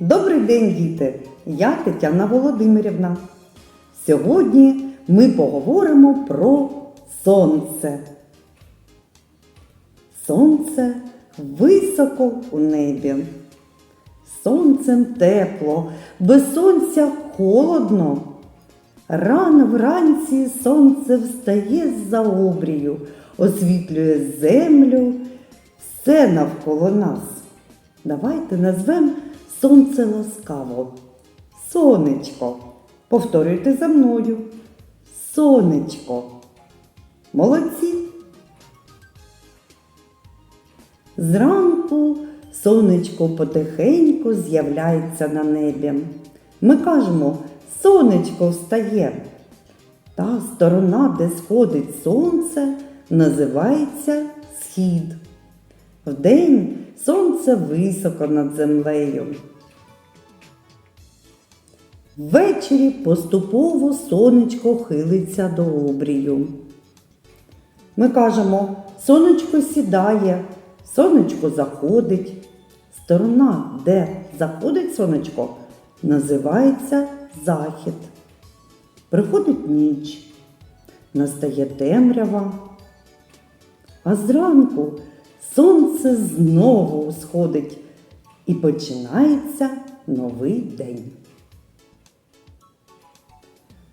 день, діти! Я Тетяна Володимирівна. Сьогодні ми поговоримо про сонце. Сонце високо у небі. Сонцем тепло, без сонця холодно. Рано вранці сонце встає з-за обрію, освітлює землю, все навколо нас. Давайте назвемо сонце ласкаво. Сонечко. Повторюйте за мною. Сонечко. Молодці. Зранку сонечко потихеньку з'являється на небі. Ми кажемо, сонечко встає. Та сторона, де сходить сонце, називається схід. Вдень сонце високо над землею. Ввечері поступово сонечко хилиться до обрію. Ми кажемо, сонечко сідає, сонечко заходить. Сторона, де заходить сонечко, називається захід. Приходить ніч, настає темрява, а зранку сонце знову сходить і починається новий день.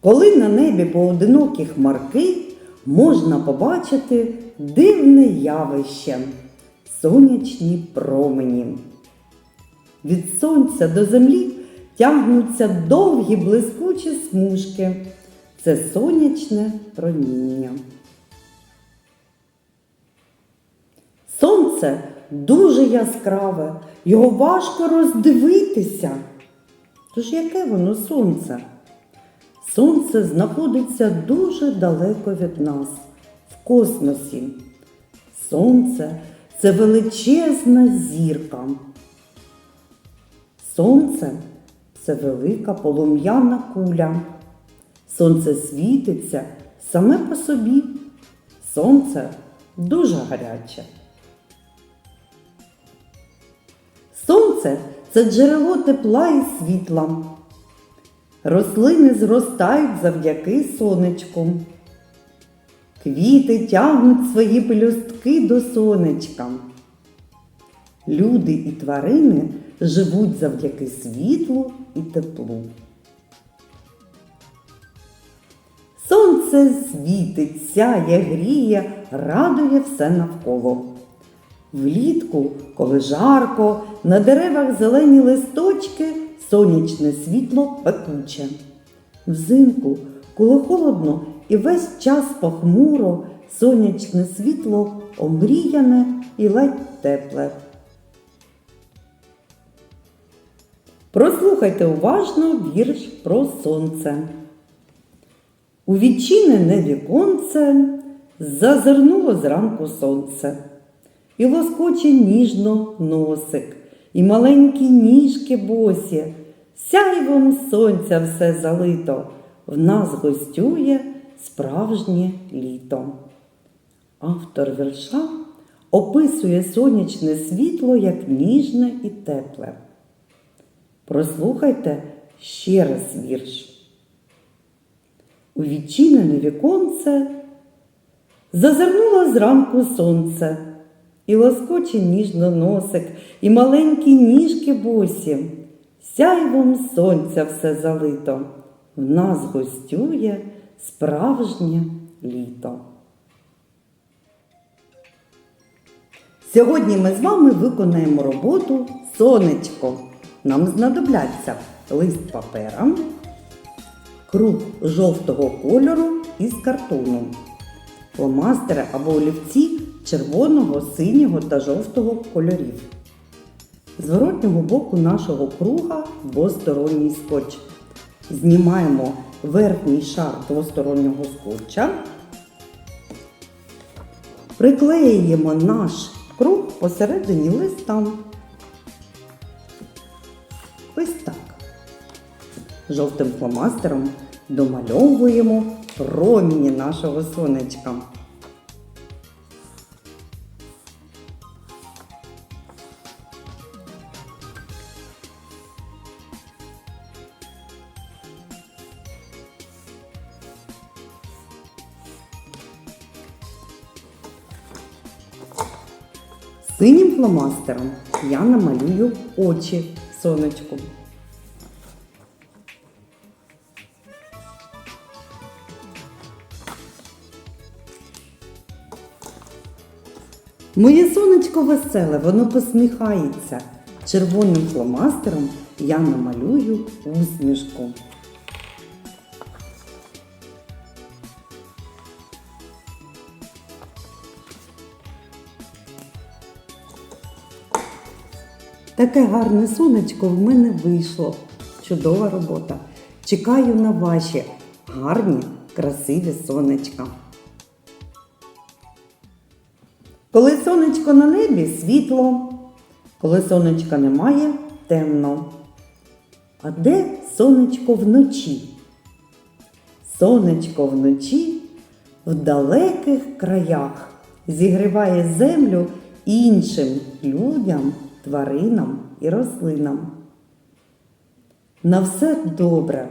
Коли на небі поодинокі хмарки, можна побачити дивне явище сонячні промені. Від сонця до землі тягнуться довгі блискучі смужки. Це сонячне проміння. Сонце дуже яскраве, його важко роздивитися. Тож яке воно сонце? Сонце знаходиться дуже далеко від нас, в космосі. Сонце це величезна зірка. Сонце це велика полум'яна куля. Сонце світиться саме по собі. Сонце дуже гаряче. Сонце це джерело тепла і світла. Рослини зростають завдяки сонечку. Квіти тягнуть свої пелюстки до сонечка. Люди і тварини живуть завдяки світлу і теплу. Сонце світить, сяє, гріє, радує все навколо. Влітку, коли жарко, на деревах зелені листочки, сонячне світло пекуче. Взимку, коли холодно і весь час похмуро, сонячне світло омріяне і ледь тепле. Прослухайте уважно вірш про сонце. У відчинене віконце зазирнуло зранку сонце, і лоскоче ніжно носик, і маленькі ніжки босі, сяйвом сонця все залито, в нас гостює справжнє літо. Автор вірша описує сонячне світло як ніжне і тепле. Прослухайте ще раз вірш. У відчинене віконце зазирнуло зранку сонце, і лоскоче ніжно носик, і маленькі ніжки босі, сяйвом сонця все залито, в нас гостює справжнє літо. Сьогодні ми з вами виконаємо роботу сонечко. Нам знадобляться лист папера, круг жовтого кольору із картону, фломастери або олівці червоного, синього та жовтого кольорів. Зворотнього боку нашого круга двосторонній скотч. Знімаємо верхній шар двостороннього скотча, приклеюємо наш круг посередині листа. Ось так. Жовтим фломастером домальовуємо проміні нашого сонечка. Синім фломастером я намалюю очі сонечку. Моє сонечко веселе, воно посміхається. Червоним фломастером я намалюю усмішку. Таке гарне сонечко в мене вийшло. Чудова робота. Чекаю на ваші гарні, красиві сонечка. Коли сонечко на небі світло, коли сонечка немає темно. А де сонечко вночі? Сонечко вночі в далеких краях зігріває землю іншим людям, тваринам і рослинам. На все добре.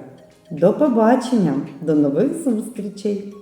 До побачення, до нових зустрічей!